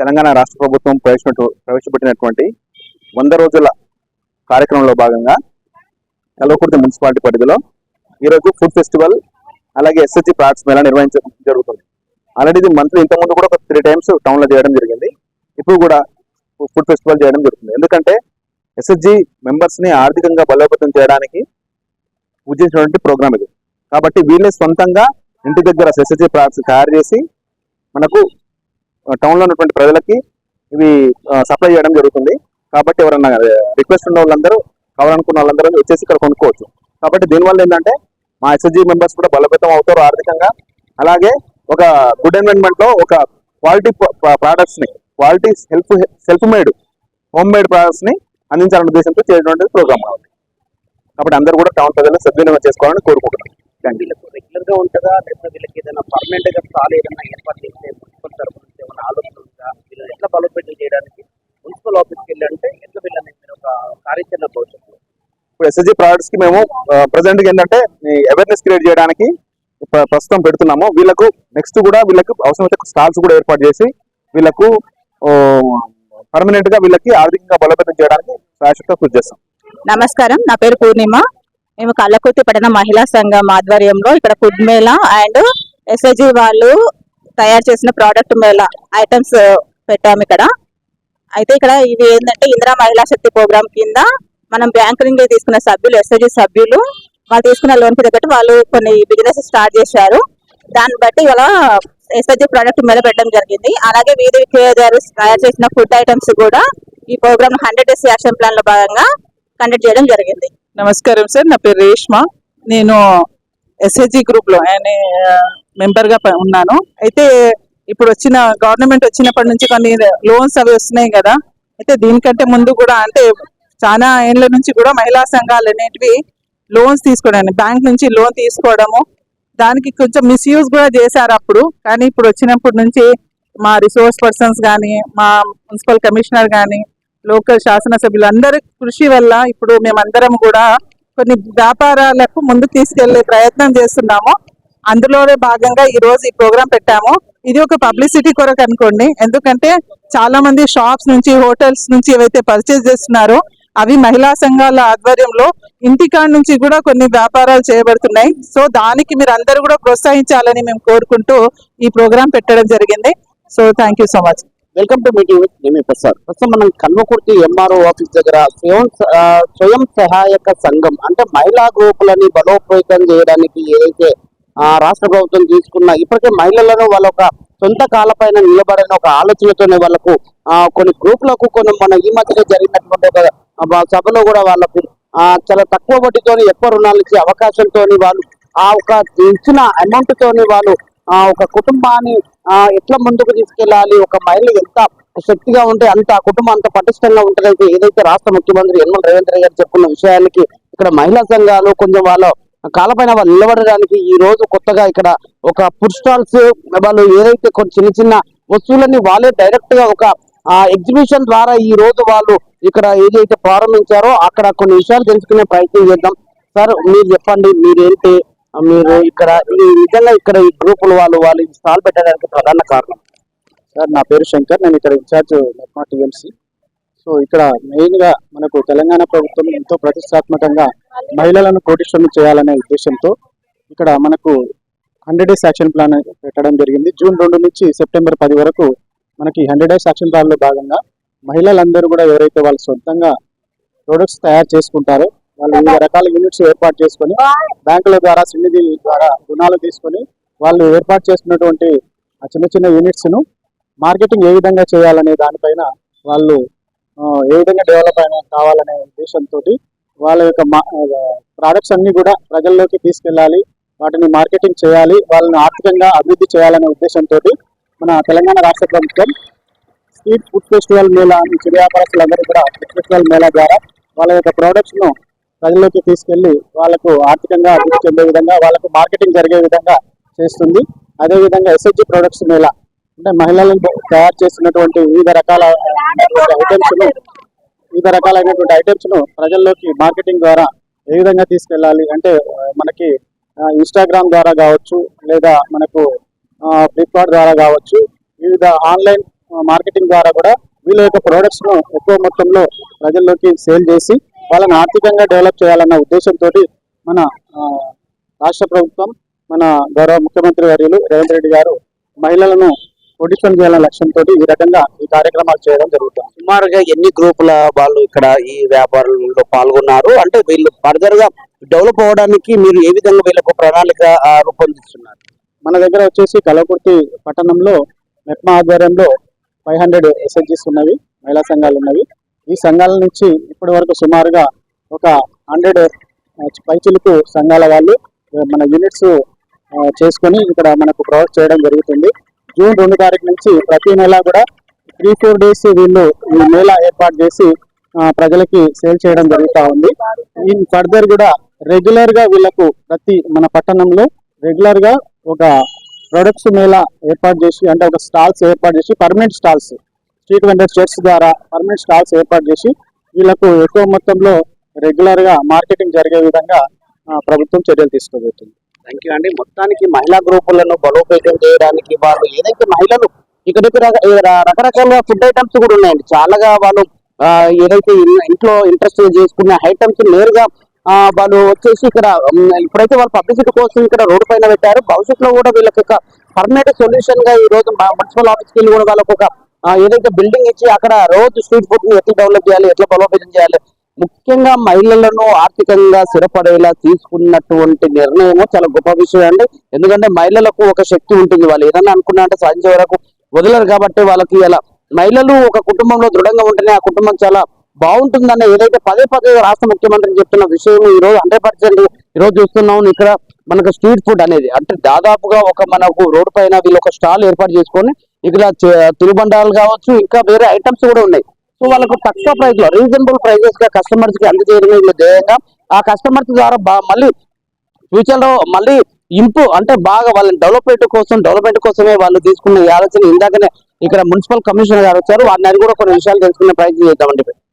తెలంగాణ రాష్ట్ర ప్రభుత్వం ప్రవేశపెట్టు ప్రవేశపెట్టినటువంటి వంద రోజుల కార్యక్రమంలో భాగంగా కల్వకుర్తి మున్సిపాలిటీ పరిధిలో ఈరోజు ఫుడ్ ఫెస్టివల్ అలాగే ఎస్ఎస్జి ప్రాట్స్ మేళా నిర్వహించడం జరుగుతుంది. ఆల్రెడీ ఇది మంత్లీ ఇంతకుముందు కూడా ఒక త్రీ టైమ్స్ టౌన్లో చేయడం జరిగింది. ఇప్పుడు కూడా ఫుడ్ ఫెస్టివల్ చేయడం జరుగుతుంది. ఎందుకంటే ఎస్ఎస్జి మెంబర్స్ని ఆర్థికంగా బలోపేతం చేయడానికి ఉద్దేశించినటువంటి ప్రోగ్రామ్ ఇది. కాబట్టి వీళ్ళే సొంతంగా ఇంటి దగ్గర ఎస్ఎస్జి ప్రాట్స్ తయారు చేసి మనకు టౌన్లో ఉన్నటువంటి ప్రజలకి ఇవి సప్లై చేయడం జరుగుతుంది. కాబట్టి ఎవరన్నా రిక్వెస్ట్ ఉన్న వాళ్ళందరూ కావాలనుకున్న వాళ్ళందరూ వచ్చేసి ఇక్కడ కొనుక్కోవచ్చు. కాబట్టి దీనివల్ల ఏంటంటే మా ఎస్ఎస్జీ మెంబర్స్ కూడా బలోపేతం అవుతారు ఆర్థికంగా. అలాగే ఒక గుడ్ ఎన్వైరన్మెంట్లో ఒక quality ప్రోడక్ట్స్ని quality self self made home made ప్రోడక్ట్స్ని అందించాలనే ఉద్దేశంతో చేయడం ప్రోగ్రామ్ కావాలి కాబట్టి అందరూ కూడా టౌన్ ప్రజలు సద్వినియోగం చేసుకోవాలని కోరుకుంటున్నాం. రెగ్యులర్గా ఉంటుందా? లేకపోతే వీళ్ళకి ఏదైనా పర్మనెంట్గా స్టాల్ ఏదైనా ఏర్పాటు చేస్తే మున్సిపల్ తరఫు నుంచి ఏమైనా ఆలోచన ఉందా వీళ్ళు ఎట్లా బలోపేతం చేయడానికి మున్సిపల్ ఆఫీస్కి వెళ్ళి అంటే ఎట్లా వీళ్ళని మీరు ఒక కార్యాచరణ భవిష్యత్తులో? ఇప్పుడు ఎస్ఎస్జి ప్రోడక్ట్స్కి మేము ప్రజెంట్ ఏంటంటే అవేర్నెస్ క్రియేట్ చేయడానికి ప్ర- ప్రస్తుతం పెడుతున్నాము. వీళ్ళకు నెక్స్ట్ కూడా వీళ్ళకు అవసరమైతే స్టాల్స్ కూడా ఏర్పాటు చేసి వీళ్ళకు పర్మనెంట్గా వీళ్ళకి ఆర్థికంగా బలోపేతం చేయడానికి శాశ్వత కృషి చేస్తాం. నమస్కారం. నా పేరు పూర్ణిమ. మేము కళ్ళకుర్తి పట్టణ మహిళా సంఘం ఆధ్వర్యంలో ఇక్కడ ఫుడ్ మేళా అండ్ ఎస్ఐజి వాళ్ళు తయారు చేసిన ప్రోడక్ట్ మేళా ఐటమ్స్ పెట్టాము ఇక్కడ. అయితే ఇక్కడ ఇవి ఏంటంటే ఇందిరా మహిళా శక్తి ప్రోగ్రామ్ కింద మనం బ్యాంకు నుండి తీసుకున్న సభ్యులు ఎస్ఐజి సభ్యులు వాళ్ళు తీసుకున్న లోన్కి తగ్గట్టు వాళ్ళు కొన్ని బిజినెస్ స్టార్ట్ చేశారు. దాన్ని బట్టి ఇలా ఎస్ఐజి ప్రోడక్ట్ మీద పెట్టడం జరిగింది. అలాగే వీధి విక్రయదారు తయారు చేసిన ఫుడ్ ఐటమ్స్ కూడా ఈ ప్రోగ్రామ్ హండ్రెడ్ డేస్ యాక్షన్ ప్లాన్లో భాగంగా కండక్ట్ చేయడం జరిగింది. నమస్కారం సార్. నా పేరు రేష్మ. నేను ఎస్హెచ్జి గ్రూప్లో మెంబర్గా ఉన్నాను. అయితే ఇప్పుడు వచ్చిన గవర్నమెంట్ వచ్చినప్పటి నుంచి కొన్ని లోన్స్ అవి వస్తున్నాయి కదా. అయితే దీనికంటే ముందు కూడా అంటే చాలా ఏళ్ళ నుంచి కూడా మహిళా సంఘాలు అనేటివి లోన్స్ తీసుకోవడానికి బ్యాంక్ నుంచి లోన్ తీసుకోవడము దానికి కొంచెం మిస్యూజ్ కూడా చేశారు అప్పుడు. కానీ ఇప్పుడు వచ్చినప్పటి నుంచి మా రిసోర్స్ పర్సన్స్ కానీ మా మున్సిపల్ కమిషనర్ కానీ లోకల్ శాసనసభ్యులు అందరి కృషి వల్ల ఇప్పుడు మేమందరం కూడా కొన్ని వ్యాపారాలకు ముందు తీసుకెళ్ళే ప్రయత్నం చేస్తున్నాము. అందులోనే భాగంగా ఈరోజు ఈ ప్రోగ్రాం పెట్టాము. ఇది ఒక పబ్లిసిటీ కొరకు అనుకోండి. ఎందుకంటే చాలా మంది షాప్స్ నుంచి హోటల్స్ నుంచి ఏవైతే పర్చేస్ చేస్తున్నారో అవి మహిళా సంఘాల ఆధ్వర్యంలో ఇంటికాడ నుంచి కూడా కొన్ని వ్యాపారాలు చేయబడుతున్నాయి. సో దానికి మీరు అందరూ కూడా ప్రోత్సహించాలని మేము కోరుకుంటూ ఈ ప్రోగ్రాం పెట్టడం జరిగింది. So thank you so much welcome to meeting with Nemi Prasad ప్రస్తుతం మనం కల్వకుర్తి ఎంఆర్ఓ ఆఫీస్ దగ్గర స్వయం స్వయం సహాయక సంఘం అంటే మహిళా గ్రూపులని బలోపేతం చేయడానికి ఏదైతే రాష్ట్ర ప్రభుత్వం తీసుకున్న ఇప్పటికే మహిళలను వాళ్ళ ఒక సొంత కాలపైన నిలబడిన ఒక ఆలోచనతోనే వాళ్ళకు కొన్ని గ్రూపులకు కొన్ని మన ఈ మధ్యలో జరిగినటువంటి ఒక సభలో కూడా వాళ్ళకు చాలా తక్కువ వడ్డీతోని ఎక్కువ రుణాలు ఇచ్చే అవకాశంతో వాళ్ళు ఆ ఒక ఇచ్చిన అమౌంట్ తోని వాళ్ళు ఆ ఒక కుటుంబాన్ని ఎట్లా ముందుకు తీసుకెళ్ళాలి ఒక మహిళ ఎంత శక్తిగా ఉంటే అంత ఆ కుటుంబం అంత పటిష్టంగా ఉంటుందంటే ఏదైతే రాష్ట్ర ముఖ్యమంత్రి యనమల రేవంత్ రెడ్డి గారు చెప్పుకున్న విషయానికి ఇక్కడ మహిళా సంఘాలు కొంచెం వాళ్ళ కాలపైన వాళ్ళు నిలబడడానికి ఈ రోజు కొత్తగా ఇక్కడ ఒక ఫుడ్ స్టాల్స్ వాళ్ళు ఏదైతే కొన్ని చిన్న చిన్న వస్తువులన్నీ వాళ్ళే డైరెక్ట్గా ఒక ఎగ్జిబిషన్ ద్వారా ఈ రోజు వాళ్ళు ఇక్కడ ఏదైతే ప్రారంభించారో అక్కడ కొన్ని విషయాలు తెలుసుకునే ప్రయత్నం చేద్దాం. సార్ మీరు చెప్పండి మీరేంటి మీరు ఇక్కడ ఈ నిజంగా ఇక్కడ ఈ గ్రూపులు వాళ్ళు వాళ్ళు స్టాల్ పెట్టడానికి ప్రధాన కారణం? సార్ నా పేరు శంకర్ నేను ఇక్కడ ఇన్ఛార్జ్ మెట్మా టీఎంసీ. సో ఇక్కడ మెయిన్గా మనకు తెలంగాణ ప్రభుత్వం ఎంతో ప్రతిష్టాత్మకంగా మహిళలను కోటిశ్వరం చేయాలనే ఉద్దేశంతో ఇక్కడ మనకు హండ్రెడ్ డేస్ యాక్షన్ ప్లాన్ పెట్టడం జరిగింది. జూన్ రెండు నుంచి సెప్టెంబర్ పది వరకు మనకి హండ్రెడ్ డేస్ యాక్షన్ ప్లాన్లో భాగంగా మహిళలందరూ కూడా ఎవరైతే వాళ్ళు సొంతంగా ప్రొడక్ట్స్ తయారు చేసుకుంటారో వాళ్ళు వివిధ రకాల యూనిట్స్ ఏర్పాటు చేసుకొని బ్యాంకుల ద్వారా సిన్నిధి ద్వారా రుణాలు తీసుకొని వాళ్ళు ఏర్పాటు చేసుకున్నటువంటి ఆ చిన్న చిన్న యూనిట్స్ను మార్కెటింగ్ ఏ విధంగా చేయాలనే దానిపైన వాళ్ళు ఏ విధంగా డెవలప్ అయిన కావాలనే ఉద్దేశంతో వాళ్ళ యొక్క ప్రోడక్ట్స్ అన్ని కూడా ప్రజల్లోకి తీసుకెళ్ళాలి వాటిని మార్కెటింగ్ చేయాలి వాళ్ళని ఆర్థికంగా అభివృద్ధి చేయాలనే ఉద్దేశంతో మన తెలంగాణ రాష్ట్ర ప్రభుత్వం స్ట్రీట్ ఫుడ్ ఫెస్టివల్ మేళా అని చిరు వ్యాపారస్తులందరూ కూడా ఫుడ్ ఫెస్టివల్ మేళా ద్వారా వాళ్ళ యొక్క products ను ప్రజల్లోకి తీసుకెళ్ళి వాళ్ళకు ఆర్థికంగా అభివృద్ధి చెందే విధంగా వాళ్ళకు మార్కెటింగ్ జరిగే విధంగా చేస్తుంది. అదేవిధంగా ఎస్హెచ్జి ప్రొడక్ట్స్ మేళా అంటే మహిళలను తయారు చేసినటువంటి వివిధ రకాల ఐటమ్స్ను వివిధ రకాలైనటువంటి ఐటమ్స్ను ప్రజల్లోకి మార్కెటింగ్ ద్వారా ఏ విధంగా తీసుకెళ్ళాలి అంటే మనకి ఇన్స్టాగ్రామ్ ద్వారా కావచ్చు లేదా మనకు ఫ్లిప్కార్ట్ ద్వారా కావచ్చు వివిధ ఆన్లైన్ మార్కెటింగ్ ద్వారా కూడా వీళ్ళ యొక్క ప్రోడక్ట్స్ను ఎక్కువ మొత్తంలో ప్రజల్లోకి సేల్ చేసి వాళ్ళని ఆర్థికంగా డెవలప్ చేయాలన్న ఉద్దేశంతో మన రాష్ట్ర ప్రభుత్వం మన గౌరవ ముఖ్యమంత్రి వర్యులు రేవంత్ రెడ్డి గారు మహిళలను కోటీశ్వరం చేయాలనే లక్ష్యంతో ఈ రకంగా ఈ కార్యక్రమాలు చేయడం జరుగుతుంది. సుమారుగా ఎన్ని గ్రూపుల వాళ్ళు ఇక్కడ ఈ వ్యాపారంలో పాల్గొన్నారు? అంటే వీళ్ళు ఫర్దర్గా డెవలప్ అవ్వడానికి మీరు ఏ విధంగా వీళ్ళకు ప్రణాళిక రూపొందిస్తున్నారు? మన దగ్గర వచ్చేసి కలవకుర్తి పట్టణంలో మెట్మా ఆధ్వర్యంలో ఫైవ్ హండ్రెడ్ ఎస్ఎస్జీస్ ఉన్నవి మహిళా సంఘాలు ఉన్నవి. ఈ సంఘాల నుంచి ఇప్పటి వరకు సుమారుగా ఒక హండ్రెడ్ పైచిలుకు సంఘాల వాళ్ళు మన యూనిట్స్ చేసుకొని ఇక్కడ మనకు ప్రొవైడ్ చేయడం జరుగుతుంది. జూన్ రెండు తారీఖు నుంచి ప్రతి నెల కూడా త్రీ ఫోర్ డేస్ వీళ్ళు ఈ మేళా ఏర్పాటు చేసి ప్రజలకి సేల్ చేయడం జరుగుతూ ఉంది. ఈ ఫర్దర్ కూడా రెగ్యులర్గా వీళ్ళకు ప్రతి మన పట్టణంలో రెగ్యులర్గా ఒక ప్రొడక్ట్స్ మేళా ఏర్పాటు చేసి అంటే ఒక స్టాల్స్ ఏర్పాటు చేసి పర్మనెంట్ స్టాల్స్ స్ట్రీట్ వెండర్ షర్ట్స్ ద్వారా పర్మనెంట్ స్టాల్స్ ఏర్పాటు చేసి వీళ్ళకు ఎక్కువ మొత్తంలో రెగ్యులర్గా మార్కెటింగ్ జరిగే విధంగా ప్రభుత్వం చర్యలు తీసుకోబోతుంది. థ్యాంక్ యూ అండి మొత్తానికి మహిళా గ్రూపులను బలోపేతం చేయడానికి వాళ్ళు ఏదైతే మహిళలు ఇక్కడ రకరకాల ఫుడ్ ఐటమ్స్ కూడా ఉన్నాయండి. చాలాగా వాళ్ళు ఏదైతే ఇంట్లో ఇంట్రెస్ట్ చేసుకున్న ఐటమ్స్ నేరుగా వాళ్ళు వచ్చేసి ఇక్కడ ఇప్పుడైతే వాళ్ళు పబ్లిసిటీ కోసం ఇక్కడ రోడ్డు పైన పెట్టారు. భవిష్యత్తులో కూడా వీళ్ళకి ఒక పర్మనెంట్ సొల్యూషన్గా ఈ రోజు మున్సిపల్ ఆఫీస్కి వెళ్ళి కూడా వాళ్ళకు ఒక ఏదైతే బిల్డింగ్ ఇచ్చి అక్కడ రోజు స్ట్రీట్ ఫుడ్ని ఎట్లా డెవలప్ చేయాలి ఎట్లా బలోపేతం చేయాలి ముఖ్యంగా మహిళలను ఆర్థికంగా స్థిరపడేలా తీసుకున్నటువంటి నిర్ణయం చాలా గొప్ప విషయం అండి. ఎందుకంటే మహిళలకు ఒక శక్తి ఉంటుంది. వాళ్ళు ఏదన్నా అనుకున్నా అంటే సాధించే వరకు వదలరు కాబట్టి వాళ్ళకి ఇలా మహిళలు ఒక కుటుంబంలో దృఢంగా ఉంటేనే ఆ కుటుంబం చాలా బాగుంటుందన్న ఏదైతే పదే పదే రాష్ట్ర ముఖ్యమంత్రి చెప్తున్న విషయం ఈ రోజు హండ్రెడ్ పర్సెంట్ ఈ రోజు చూస్తున్నాం ఇక్కడ మనకు స్ట్రీట్ ఫుడ్ అనేది అంటే దాదాపుగా ఒక మనకు రోడ్ పైన వీళ్ళు ఒక స్టాల్ ఏర్పాటు చేసుకొని ఇక్కడ తిరుబండాలు కావచ్చు ఇంకా వేరే ఐటమ్స్ కూడా ఉన్నాయి. సో వాళ్ళకు తక్కువ ప్రైస్లో రీజనబుల్ ప్రైజెస్గా కస్టమర్స్కి అందజేయడమే ధ్యేయంగా. ఆ కస్టమర్స్ ద్వారా మళ్ళీ ఫ్యూచర్లో మళ్ళీ ఇంపు అంటే బాగా వాళ్ళని డెవలప్మెంట్ కోసం డెవలప్మెంట్ కోసమే వాళ్ళు తీసుకున్న ఈ ఆలోచన ఇందాకనే ఇక్కడ మున్సిపల్ కమిషనర్ గారు వచ్చారు. వారిని కూడా కొన్ని విషయాలు తెలుసుకునే ప్రయత్నం చేద్దామండి.